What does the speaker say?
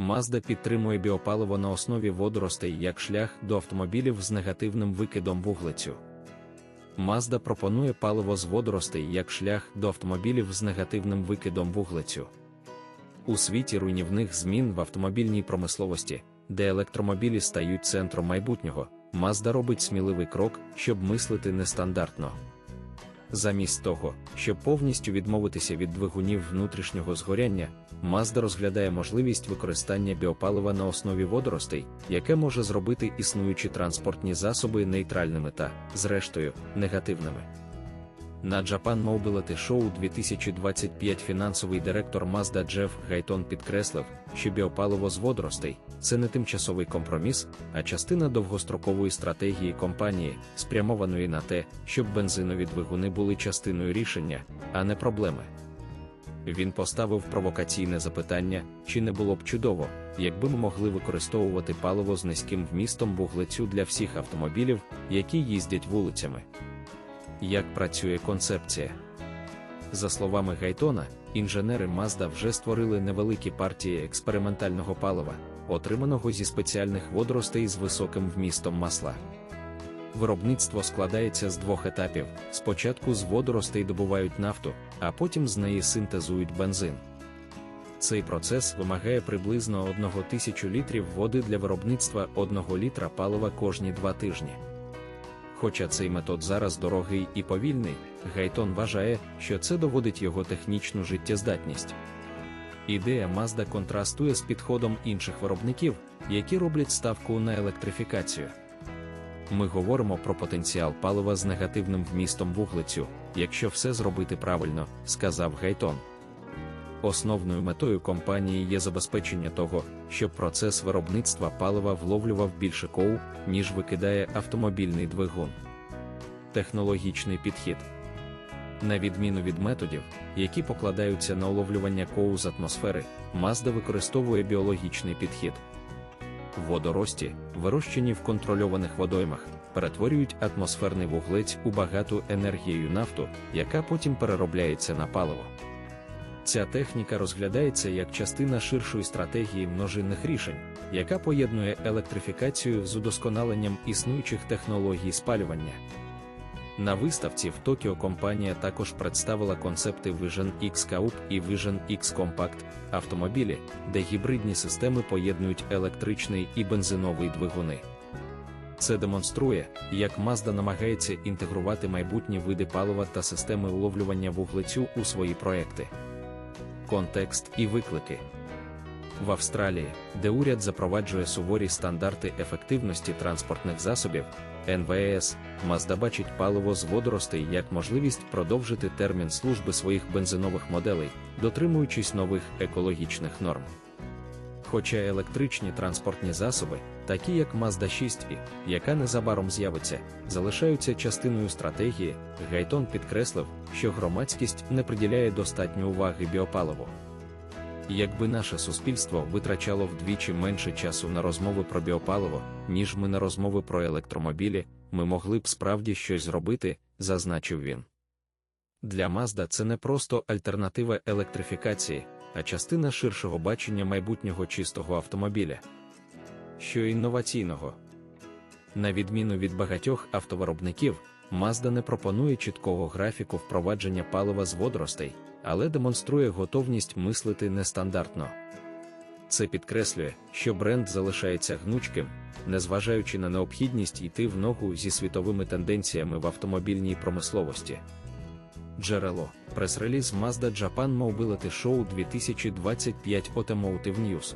Mazda підтримує біопаливо на основі водоростей як шлях до автомобілів з негативним викидом вуглецю. Mazda пропонує паливо з водоростей як шлях до автомобілів з негативним викидом вуглецю. У світі руйнівних змін в автомобільній промисловості, де електромобілі стають центром майбутнього, Mazda робить сміливий крок, щоб мислити нестандартно. Замість того, щоб повністю відмовитися від двигунів внутрішнього згоряння, Mazda розглядає можливість використання біопалива на основі водоростей, яке може зробити існуючі транспортні засоби нейтральними та, зрештою, негативними. На Japan Mobility Show 2025 фінансовий директор Mazda Джеф Гайтон підкреслив, що біопаливо з водоростей це не тимчасовий компроміс, а частина довгострокової стратегії компанії, спрямованої на те, щоб бензинові двигуни були частиною рішення, а не проблеми. Він поставив провокаційне запитання, чи не було б чудово, якби ми могли використовувати паливо з низьким вмістом вуглецю для всіх автомобілів, які їздять вулицями. Як працює концепція? За словами Гайтона, інженери Mazda вже створили невеликі партії експериментального палива, отриманого зі спеціальних водоростей з високим вмістом масла. Виробництво складається з двох етапів: спочатку з водоростей добувають нафту, а потім з неї синтезують бензин. Цей процес вимагає приблизно 1 тисячу літрів води для виробництва 1 літра палива кожні два тижні. Хоча цей метод зараз дорогий і повільний, Гайтон вважає, що це доводить його технічну життєздатність. Ідея Mazda контрастує з підходом інших виробників, які роблять ставку на електрифікацію. Ми говоримо про потенціал палива з негативним вмістом вуглецю, якщо все зробити правильно, сказав Гайтон. Основною метою компанії є забезпечення того, щоб процес виробництва палива вловлював більше коу, ніж викидає автомобільний двигун. Технологічний підхід. На відміну від методів, які покладаються на уловлювання коу з атмосфери, Mazda використовує біологічний підхід. Водорості, вирощені в контрольованих водоймах, перетворюють атмосферний вуглець у багату енергією нафту, яка потім переробляється на паливо. Ця техніка розглядається як частина ширшої стратегії множинних рішень, яка поєднує електрифікацію з удосконаленням існуючих технологій спалювання. На виставці в Токіо компанія також представила концепти Vision X Coupe і Vision X Compact автомобілі, де гібридні системи поєднують електричний і бензиновий двигуни. Це демонструє, як Mazda намагається інтегрувати майбутні види палива та системи уловлювання вуглецю у свої проекти контекст і виклики. В Австралії, де уряд запроваджує суворі стандарти ефективності транспортних засобів, НВС, Mazda бачить паливо з водоростей як можливість продовжити термін служби своїх бензинових моделей, дотримуючись нових екологічних норм. Хоча електричні транспортні засоби, такі як Mazda 6 і, яка незабаром з'явиться, залишаються частиною стратегії, Гайтон підкреслив, що громадськість не приділяє достатньо уваги біопаливу. Якби наше суспільство витрачало вдвічі менше часу на розмови про біопаливо, ніж ми на розмови про електромобілі, ми могли б справді щось зробити, зазначив він. Для Mazda це не просто альтернатива електрифікації, а частина ширшого бачення майбутнього чистого автомобіля. Що інноваційного. На відміну від багатьох автовиробників, Mazda не пропонує чіткого графіку впровадження палива з водоростей, але демонструє готовність мислити нестандартно. Це підкреслює, що бренд залишається гнучким, незважаючи на необхідність йти в ногу зі світовими тенденціями в автомобільній промисловості. Джерело прес-реліз Mazda Japan Mobility Show 2025 Automotive News